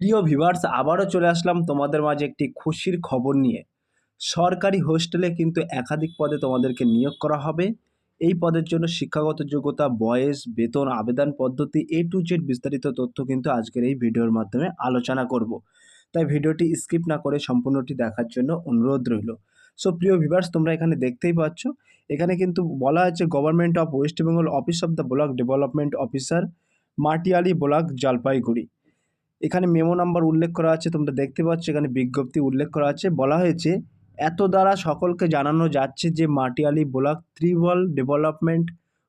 প্রিয় ভিভার্স আবারও চলে আসলাম তোমাদের মাঝে একটি খুশির খবর নিয়ে। সরকারি হোস্টেলে কিন্তু একাধিক পদে তোমাদেরকে নিয়োগ করা হবে। এই পদের জন্য শিক্ষাগত যোগ্যতা, বয়স, বেতন, আবেদন পদ্ধতি এ টু জেড বিস্তারিত তথ্য কিন্তু আজকের এই ভিডিওর মাধ্যমে আলোচনা করব। তাই ভিডিওটি স্কিপ না করে সম্পূর্ণটি দেখার জন্য অনুরোধ রইল। সো প্রিয় ভিভার্স তোমরা এখানে দেখতেই পাচ্ছ, এখানে কিন্তু বলা আছে government of West Bengal office of the block development officer Matiali block, Jalpaiguri. এখানে মেমো নাম্বার উল্লেখ করা আছে, তোমরা দেখতে পাচ্ছ এখানে বিজ্ঞপ্তি উল্লেখ করা আছে। বলা হয়েছে, এত দ্বারা সকলকে জানানো যাচ্ছে যে Matiali block tribal development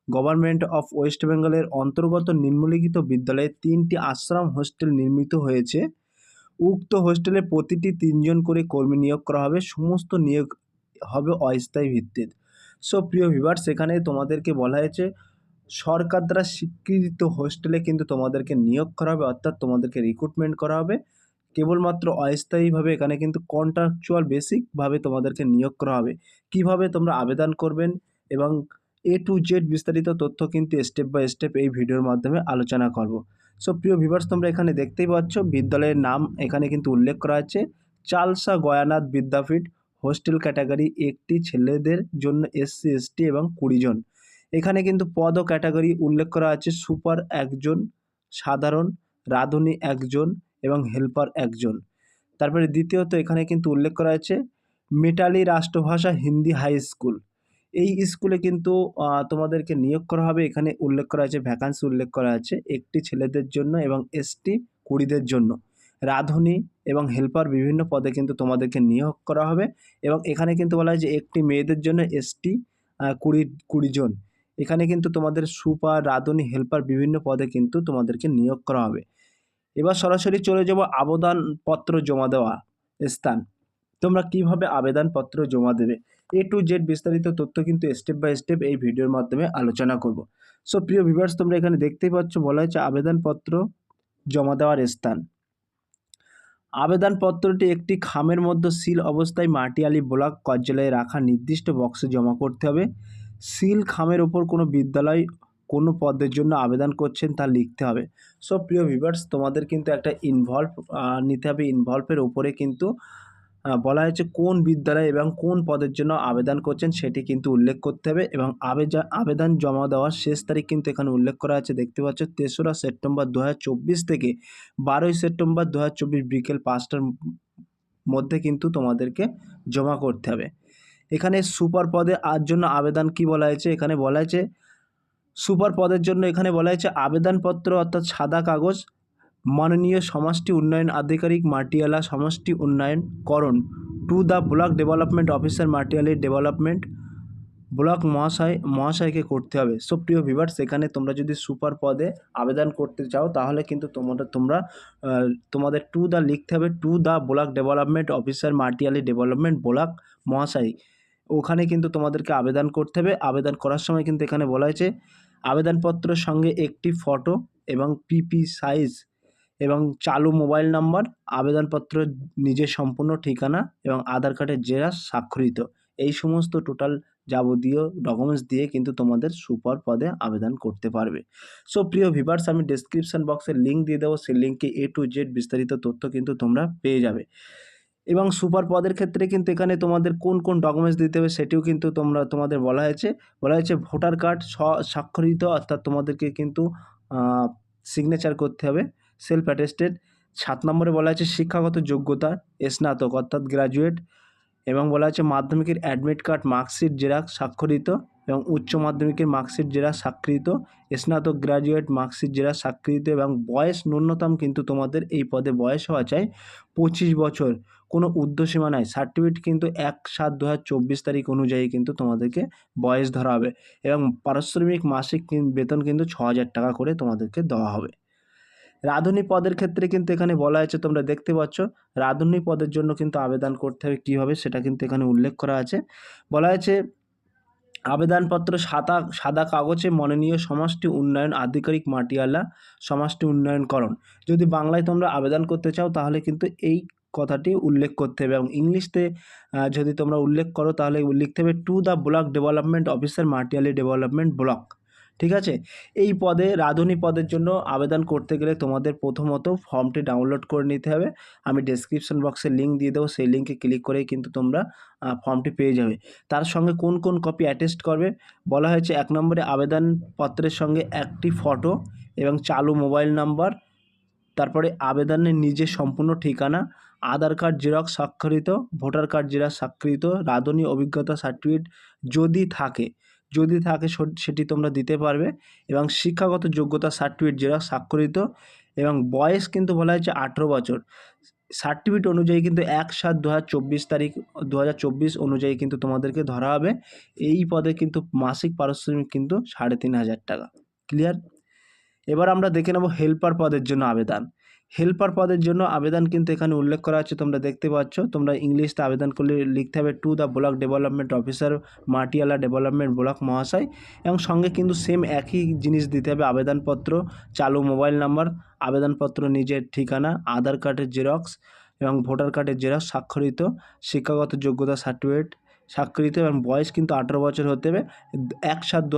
government of West বেঙ্গলের অন্তর্গত নিম্নলিখিত বিদ্যালয়ে তিনটি আশ্রম হোস্টেল নির্মিত হয়েছে। উক্ত হোস্টেলে প্রতিটি তিনজন করে কর্মী নিয়োগ করা হবে, সমস্ত নিয়োগ হবে অস্থায়ী ভিত্তিতে। সো প্রিয় ভিভার সেখানে তোমাদেরকে বলা হয়েছে সরকার দ্বারা স্বীকৃত হোস্টেলে কিন্তু তোমাদেরকে নিয়োগ করা হবে, অর্থাৎ তোমাদেরকে রিক্রুটমেন্ট করা হবে। কেবলমাত্র অস্থায়ীভাবে এখানে কিন্তু কন্ট্রাকচুয়াল বেসিকভাবে তোমাদেরকে নিয়োগ করা হবে। কীভাবে তোমরা আবেদন করবেন এবং এ টু জেড বিস্তারিত তথ্য কিন্তু স্টেপ বাই স্টেপ এই ভিডিওর মাধ্যমে আলোচনা করব। সো প্রিয় ভিভার্স তোমরা এখানে দেখতেই পাচ্ছ, বিদ্যালয়ের নাম এখানে কিন্তু উল্লেখ করা আছে। চালসা গয়ানাথ বিদ্যাপীঠ হোস্টেল ক্যাটাগরি একটি ছেলেদের জন্য এসসি, এসটি এবং কুড়ি জন। এখানে কিন্তু পদ ও ক্যাটাগরি উল্লেখ করা আছে। সুপার একজন, সাধারণ, রাঁধুনি একজন এবং হেল্পার একজন। তারপরে দ্বিতীয়ত এখানে কিন্তু উল্লেখ করা আছে মেটালি রাষ্ট্রভাষা হিন্দি হাই স্কুল। এই স্কুলে কিন্তু তোমাদেরকে নিয়োগ করা হবে। এখানে উল্লেখ করা আছে ভ্যাকান্সি উল্লেখ করা আছে, একটি ছেলেদের জন্য এবং এসটি কুড়িদের জন্য। রাঁধুনি এবং হেল্পার বিভিন্ন পদে কিন্তু তোমাদেরকে নিয়োগ করা হবে এবং এখানে কিন্তু বলা হয় যে একটি মেয়েদের জন্য এসটি কুড়ি কুড়ি জন এখানে কিন্তু তোমাদের সুপার, রাঁধুনি, হেল্পার বিভিন্ন পদে কিন্তু তোমাদেরকে নিয়োগ করা হবে। এবার সরাসরি চলে যাব আবেদনপত্র জমা দেওয়া স্থান। তোমরা কীভাবে আবেদনপত্র জমা দেবে? এ টু জেড বিস্তারিত তথ্য কিন্তু স্টেপ বাই স্টেপ এই ভিডিওর মাধ্যমে আলোচনা করব। সো প্রিয় ভিভার্স তোমরা এখানে দেখতেই পাচ্ছ বলা হয়েছে আবেদনপত্র জমা দেওয়ার স্থান। আবেদনপত্রটি একটি খামের মধ্যে সিল অবস্থায় মাটিয়ালি ব্লক কার্যালয়ে রাখা নির্দিষ্ট বক্সে জমা করতে হবে। সিল খামের ওপর কোনো বিদ্যালয় কোনো পদের জন্য আবেদন করছেন তা লিখতে হবে। সো, প্রিয় ভিভার্স তোমাদের কিন্তু একটা ইনভলভ নিতে হবে। ইনভলভের উপরে কিন্তু বলা হয়েছে কোন বিদ্যালয় এবং কোন পদের জন্য আবেদন করছেন সেটি কিন্তু উল্লেখ করতে হবে এবং আবেদন আবেদন জমা দেওয়ার শেষ তারিখ কিন্তু এখানে উল্লেখ করা আছে। দেখতে পাচ্ছ, তেসরা সেপ্টেম্বর দু হাজার চব্বিশ থেকে বারোই সেপ্টেম্বর দু হাজার চব্বিশ বিকেল পাঁচটার মধ্যে কিন্তু তোমাদেরকে জমা করতে হবে। এখানে সুপার পদে আর জন্য আবেদন কি বলা হয়েছে? এখানে বলা হয়েছে সুপার পদের জন্য এখানে বলা হয়েছে, আবেদনপত্র অর্থাৎ সাদা কাগজ, মাননীয় সমষ্টি উন্নয়ন আধিকারিক মাটিয়ালা সমষ্টি উন্নয়ন করণ to the block development officer Matiali development block মহাশয়, মহাশয়কে করতে হবে। সো প্রিয় ভিভার্স এখানে তোমরা যদি সুপার পদে আবেদন করতে চাও, তাহলে কিন্তু তোমাদের, তোমরা তোমাদের টু দ্য লিখতে হবে to the block development officer Matiali development block মহাশয়। ওখানে কিন্তু তোমাদেরকে আবেদন করতে হবে। আবেদন করার সময় কিন্তু এখানে বলা হয়েছে, আবেদনপত্রের সঙ্গে একটি ফটো এবং পিপি সাইজ এবং চালু মোবাইল নাম্বার আবেদনপত্র নিজের সম্পূর্ণ ঠিকানা এবং আধার কার্ডের জেরা স্বাক্ষরিত। এই সমস্ত টোটাল যাবতীয় ডকুমেন্টস দিয়ে কিন্তু তোমাদের সুপার পদে আবেদন করতে পারবে। সো প্রিয় ভিভার্স আমি ডেসক্রিপশন বক্সে লিঙ্ক দিয়ে দেবো। সেই লিঙ্কে এ টু জেড বিস্তারিত তথ্য কিন্তু তোমরা পেয়ে যাবে। এবং সুপার পদের ক্ষেত্রে কিন্তু এখানে তোমাদের কোন কোন ডকুমেন্টস দিতে হবে সেটিও কিন্তু তোমরা, তোমাদের বলা হয়েছে। বলা হয়েছে ভোটার কার্ড স্বাক্ষরিত অর্থাৎ তোমাদেরকে কিন্তু সিগনেচার করতে হবে। সেলফ অ্যাটেস্টেড সাত নম্বরে বলা আছে শিক্ষাগত যোগ্যতা, স্নাতক অর্থাৎ গ্র্যাজুয়েট এবং বলা আছে মাধ্যমিকের অ্যাডমিট কার্ড মার্কশিট জেরাক্স স্বাক্ষরিত। এবং উচ্চ মাধ্যমিকের মার্কশিট জেরাক্স স্বাক্ষরিত। স্নাতক গ্র্যাজুয়েট মার্কশিট জেরাক্স স্বাক্ষরিত। এবং বয়স ন্যূনতম কিন্তু তোমাদের এই পদে বয়স হওয়া চাই পঁচিশ বছর। কোনো ঊর্ধ্বসীমা নাই। সার্টিফিকেট কিন্তু এক সাত দু তারিখ অনুযায়ী কিন্তু তোমাদেরকে বয়স ধরা হবে এবং পারিশ্রমিক মাসিক বেতন কিন্তু ছ হাজার টাকা করে তোমাদেরকে দেওয়া হবে। রাঁধুনি পদের ক্ষেত্রে কিন্তু এখানে বলা হয়েছে, তোমরা দেখতে পাচ্ছ, রাঁধুনি পদের জন্য কিন্তু আবেদন করতে হবে কীভাবে সেটা কিন্তু এখানে উল্লেখ করা আছে। বলা হয়েছে, আবেদনপত্র সাদা সাদা কাগজে মননীয় সমষ্টি উন্নয়ন আধিকারিক মাটিয়ালা সমষ্টি উন্নয়নকরণ। যদি বাংলায় তোমরা আবেদন করতে চাও তাহলে কিন্তু এই কথাটি উল্লেখ করতে হবে এবং ইংলিশতে যদি তোমরা উল্লেখ করো তাহলে লিখতে হবে to the block development officer Matiali development block ঠিক আছে? এই পদে, রাঁধুনি পদের জন্য আবেদন করতে গেলে তোমাদের প্রথমত ফর্মটি ডাউনলোড করে নিতে হবে। আমি ডেসক্রিপশন বক্সে লিঙ্ক দিয়ে দেবো, সেই লিঙ্কে ক্লিক করেই কিন্তু তোমরা ফর্মটি পেয়ে যাবে। তার সঙ্গে কোন কোন কপি অ্যাটেস্ট করবে? বলা হয়েছে এক নম্বরে আবেদনপত্রের সঙ্গে একটি ফটো এবং চালু মোবাইল নাম্বার তারপরে আবেদনের নিজের সম্পূর্ণ ঠিকানা, আধার কার্ড জেরক্স স্বাক্ষরিত, ভোটার কার্ড জেরক্স স্বাক্ষরিত, রাঁধুনি অভিজ্ঞতা সার্টিফিকেট যদি থাকে যদি থাকে সেটি তোমরা দিতে পারবে এবং শিক্ষাগত যোগ্যতা সার্টিফিকেট জেরক্স স্বাক্ষরিত এবং বয়স কিন্তু বলা হয়েছে আঠেরো বছর। সার্টিফিকেট অনুযায়ী কিন্তু এক সাত দু তারিখ দু হাজার চব্বিশ অনুযায়ী কিন্তু তোমাদেরকে ধরা হবে। এই পদে কিন্তু মাসিক পারিশ্রমিক কিন্তু সাড়ে তিন হাজার টাকা। ক্লিয়ার? এবার আমরা দেখে নেব হেল্পার পদের জন্য আবেদন। হেল্পার পদের জন্য আবেদন কিন্তু এখানে উল্লেখ করা আছে, তোমরা দেখতে পাচ্ছ। তোমরা ইংলিশতে আবেদন করলে লিখতে হবে to the block development officer Matiali development block মহাশয় এবং সঙ্গে কিন্তু সেম একই জিনিস দিতে হবে, আবেদনপত্র, চালু মোবাইল নাম্বার আবেদনপত্র নিজের ঠিকানা, আধার কার্ডের জেরক্স এবং ভোটার কার্ডের জেরক্স স্বাক্ষরিত, শিক্ষাগত যোগ্যতা সার্টিফিকেট স্বাক্ষরিত এবং বয়স কিন্তু আঠেরো বছর হতে হবে, এক সাত দু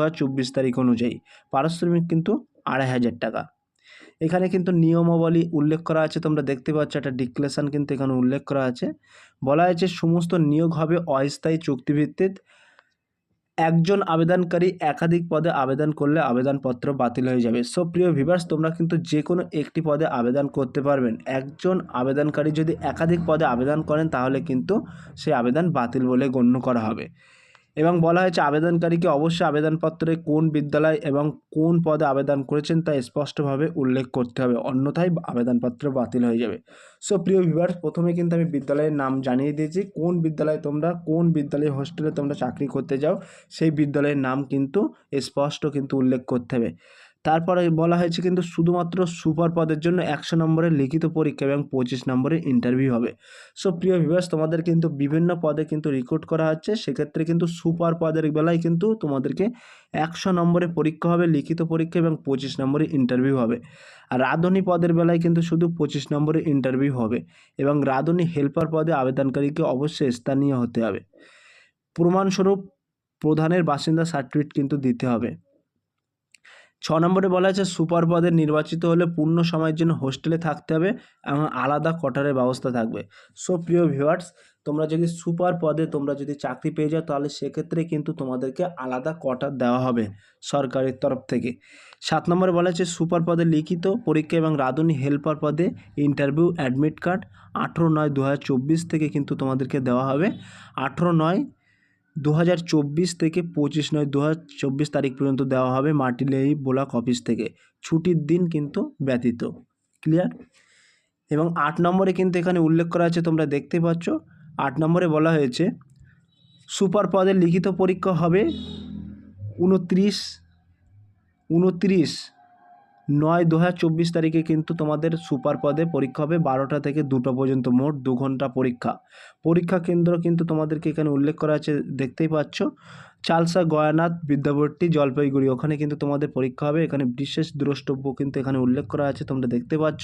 তারিখ অনুযায়ী। পারিশ্রমিক কিন্তু আড়াই হাজার টাকা। এখানে কিন্তু নিয়মাবলী উল্লেখ করা আছে, তোমরা দেখতে পাচ্ছ একটা ডিক্লেশন কিন্তু এখানে উল্লেখ করা আছে। বলা হয়েছে, সমস্ত নিয়োগ হবে অস্থায়ী চুক্তিভিত্তিক। একজন আবেদনকারী একাধিক পদে আবেদন করলে আবেদনপত্র বাতিল হয়ে যাবে। সো প্রিয় ভিভার্স তোমরা কিন্তু যে কোনো একটি পদে আবেদন করতে পারবেন। একজন আবেদনকারী যদি একাধিক পদে আবেদন করেন, তাহলে কিন্তু সেই আবেদন বাতিল বলে গণ্য করা হবে। এবং বলা হয়েছে আবেদনকারীকে অবশ্যই আবেদনপত্রে কোন বিদ্যালয় এবং কোন পদে আবেদন করেছেন তা স্পষ্টভাবে উল্লেখ করতে হবে, অন্যথায় আবেদনপত্র বাতিল হয়ে যাবে। সো প্রিয় ভিভার প্রথমে কিন্তু আমি বিদ্যালয়ের নাম জানিয়ে দিয়েছি। কোন বিদ্যালয়ে তোমরা, কোন বিদ্যালয় হোস্টেলে তোমরা চাকরি করতে যাও, সেই বিদ্যালয়ের নাম কিন্তু স্পষ্ট কিন্তু উল্লেখ করতে হবে। তারপরে বলা হয়েছে কিন্তু শুধুমাত্র সুপার পদের জন্য একশো নম্বরের লিখিত পরীক্ষা এবং পঁচিশ নম্বরের ইন্টারভিউ হবে। সো প্রিয় ভিভার্স তোমাদের কিন্তু বিভিন্ন পদে কিন্তু রিক্রুট করা হচ্ছে। সেক্ষেত্রে কিন্তু সুপার পদের বেলায় কিন্তু তোমাদেরকে একশো নম্বরের পরীক্ষা হবে, লিখিত পরীক্ষা এবং পঁচিশ নম্বরের ইন্টারভিউ হবে। আর রাঁধুনি পদের বেলায় কিন্তু শুধু পঁচিশ নম্বরের ইন্টারভিউ হবে এবং রাঁধুনি হেল্পার পদে আবেদনকারীকে অবশ্যই স্থানীয় হতে হবে। প্রমাণস্বরূপ প্রধানের বাসিন্দা সার্টিফিকেট কিন্তু দিতে হবে। ছ নম্বরে বলা আছে, সুপার পদে নির্বাচিত হলে পূর্ণ সময়ের জন্য হোস্টেলে থাকতে হবে এবং আলাদা কোয়ার্টারের ব্যবস্থা থাকবে। সো প্রিয় ভিউয়ার্স তোমরা যদি সুপার পদে তোমরা যদি চাকরি পেয়ে যাও, তাহলে সেক্ষেত্রে কিন্তু তোমাদেরকে আলাদা কোয়ার্টার দেওয়া হবে সরকারের তরফ থেকে। সাত নম্বরে বলা আছে, সুপার পদে লিখিত পরীক্ষা এবং রাঁধুনি হেল্পার পদে ইন্টারভিউ, অ্যাডমিট কার্ড আঠেরো নয় দু থেকে কিন্তু তোমাদেরকে দেওয়া হবে। আঠেরো নয় দু হাজার চব্বিশ থেকে পঁচিশ নয় দু হাজার চব্বিশ তারিখ পর্যন্ত দেওয়া হবে মার্টিলেই ব্লক অফিস থেকে। ছুটির দিন কিন্তু ব্যতীত। ক্লিয়ার এবং আট নম্বরে কিন্তু এখানে উল্লেখ করা আছে, তোমরা দেখতে পাচ্ছ। আট নম্বরে বলা হয়েছে, সুপার পদের লিখিত পরীক্ষা হবে উনত্রিশ উনত্রিশ নয় দু হাজার চব্বিশ তারিখে কিন্তু তোমাদের সুপার পদে পরীক্ষা হবে বারোটা থেকে দুটো পর্যন্ত মোট দু ঘণ্টা পরীক্ষা। পরীক্ষা কেন্দ্র কিন্তু তোমাদেরকে এখানে উল্লেখ করা আছে, দেখতেই পাচ্ছ। চালসা, গয়ানাথ বিদ্যাপট্টি জলপাইগুড়ি। ওখানে কিন্তু তোমাদের পরীক্ষা হবে। এখানে বিশেষ দ্রষ্টব্য কিন্তু এখানে উল্লেখ করা আছে, তোমরা দেখতে পাচ্ছ।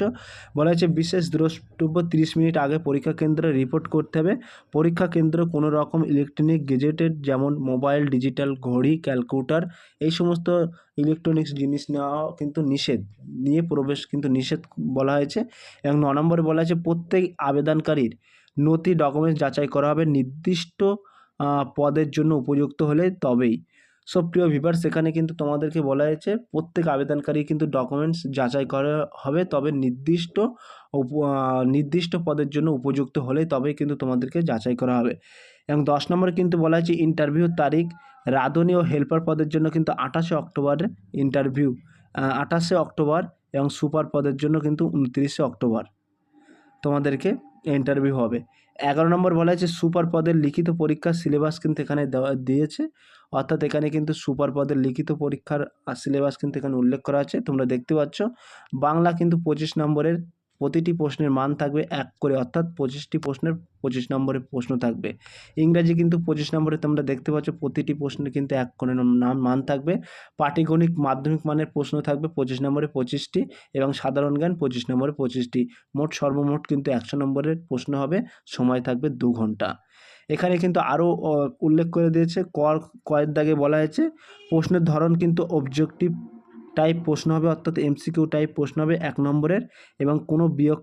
বলা হয়েছে বিশেষ দ্রষ্টব্য, তিরিশ মিনিট আগে পরীক্ষা কেন্দ্রে রিপোর্ট করতে হবে। পরীক্ষা কেন্দ্র কোনো রকম ইলেকট্রনিক গেজেটেড যেমন মোবাইল ডিজিটাল ঘড়ি ক্যালকুলেটর এই সমস্ত ইলেকট্রনিক্স জিনিস নেওয়া কিন্তু নিষেধ। নিয়ে প্রবেশ কিন্তু নিষেধ বলা হয়েছে। এবং ন নম্বরে বলা হয়েছে, প্রত্যেক আবেদনকারীর নথি ডকুমেন্টস যাচাই করা হবে। নির্দিষ্ট পদের জন্য উপযুক্ত হলে তবেই। সো প্রিয় ভিভার সেখানে কিন্তু তোমাদেরকে বলা হয়েছে, প্রত্যেক আবেদনকারী কিন্তু ডকুমেন্টস যাচাই করা হবে, তবে নির্দিষ্ট নির্দিষ্ট পদের জন্য উপযুক্ত হলে তবেই কিন্তু তোমাদেরকে যাচাই করা হবে। এবং দশ নম্বরে কিন্তু বলা হয়েছে ইন্টারভিউর তারিখ রাঁধুনি ও হেল্পার পদের জন্য কিন্তু আঠাশে অক্টোবরে ইন্টারভিউ আঠাশে অক্টোবর এবং সুপার পদের জন্য কিন্তু উনত্রিশে অক্টোবর তোমাদেরকে ইন্টারভিউ হবে। এগারো নম্বর বলা হয়েছে, সুপার পদের লিখিত পরীক্ষার সিলেবাস কিন্তু এখানে দেওয়া, দিয়েছে। অর্থাৎ এখানে কিন্তু সুপার পদের লিখিত পরীক্ষার সিলেবাস কিন্তু এখানে উল্লেখ করা আছে, তোমরা দেখতে পাচ্ছ। বাংলা কিন্তু পঁচিশ নম্বরের প্রতিটি প্রশ্নের মান থাকবে এক করে, অর্থাৎ পঁচিশটি প্রশ্নের পঁচিশ নম্বরের প্রশ্ন থাকবে। ইংরাজি কিন্তু পঁচিশ নম্বরে তোমরা দেখতে পাচ্ছ প্রতিটি প্রশ্নের কিন্তু এক করে নাম মান থাকবে। পাটিগণিক মাধ্যমিক মানের প্রশ্ন থাকবে পঁচিশ নম্বরে পঁচিশটি এবং সাধারণ জ্ঞান পঁচিশ নম্বরে পঁচিশটি। মোট সর্বমোট কিন্তু একশো নম্বরের প্রশ্ন হবে, সময় থাকবে দু ঘণ্টা। এখানে কিন্তু আরও উল্লেখ করে দিয়েছে কর কয়ের দাগে বলা হয়েছে, প্রশ্নের ধরন কিন্তু অবজেক্টিভ টাইপ প্রশ্ন হবে, অর্থাৎ এমসিকিউ টাইপ প্রশ্ন হবে এক নম্বরের এবং কোনো বিয়োগ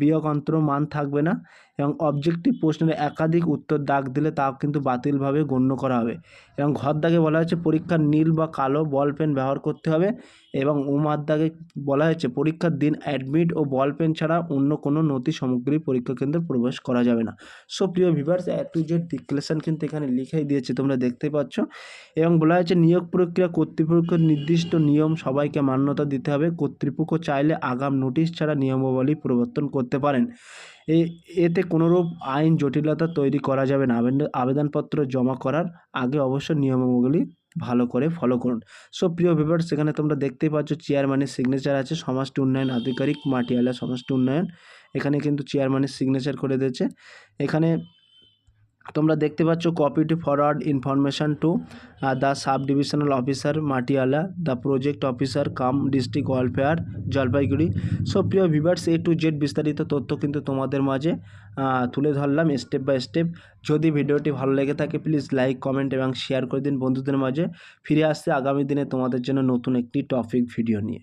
বিয়োগ অন্তর মান থাকবে না। এবং অবজেক্টিভ প্রশ্নের একাধিক উত্তর দাগ দিলে তা কিন্তু বাতিলভাবে গণ্য করা হবে। এবং ঘর দাগে বলা হয়েছে, পরীক্ষার নীল বা কালো বল পেন ব্যবহার করতে হবে এবং উমার দাগে বলা হয়েছে, পরীক্ষার দিন অ্যাডমিট ও বল পেন ছাড়া অন্য কোনো নথি সামগ্রী পরীক্ষা কেন্দ্রে প্রবেশ করা যাবে না। সো প্রিয় viewers A to Z declaration কিন্তু এখানে লিখেই দিয়েছে, তোমরা দেখতে পাচ্ছ। এবং বলা হয়েছে, নিয়োগ প্রক্রিয়া কর্তৃপক্ষের নির্দিষ্ট নিয়ম সবাইকে মান্যতা দিতে হবে। কর্তৃপক্ষ চাইলে আগাম নোটিশ ছাড়া নিয়মাবলী পরিবর্তন করতে পারেন। এতে কোনোরূপ আইন জটিলতা তৈরি করা যাবে না। আবেদন- আবেদনপত্র জমা করার আগে অবশ্য নিয়মাবলী ভালো করে ফলো করুন। সো প্রিয় ভিভার সেখানে তোমরা দেখতেই পাচ্ছ চেয়ারম্যানের সিগনেচার আছে সমাজটি উন্নয়ন আধিকারিক মাটিয়ালা সমাজটি উন্নয়ন। এখানে কিন্তু চেয়ারম্যানের সিগনেচার করে দিয়েছে। এখানে তোমরা দেখতে পাচ্ছ copy to forward information to the sub divisional officer Matiali the project officer cum district welfare Jalpaiguri so প্রিয় ভিভার্স এ টু জেড বিস্তারিত তথ্য কিন্তু তোমাদের মাঝে তুলে ধরলাম স্টেপ বাই স্টেপ যদি ভিডিওটি ভালো লেগে থাকে প্লিজ লাইক কমেন্ট এবং শেয়ার করে দিন বন্ধুদের মাঝে। ফিরে আসছে আগামী দিনে তোমাদের জন্য নতুন একটি টপিক ভিডিও নিয়ে।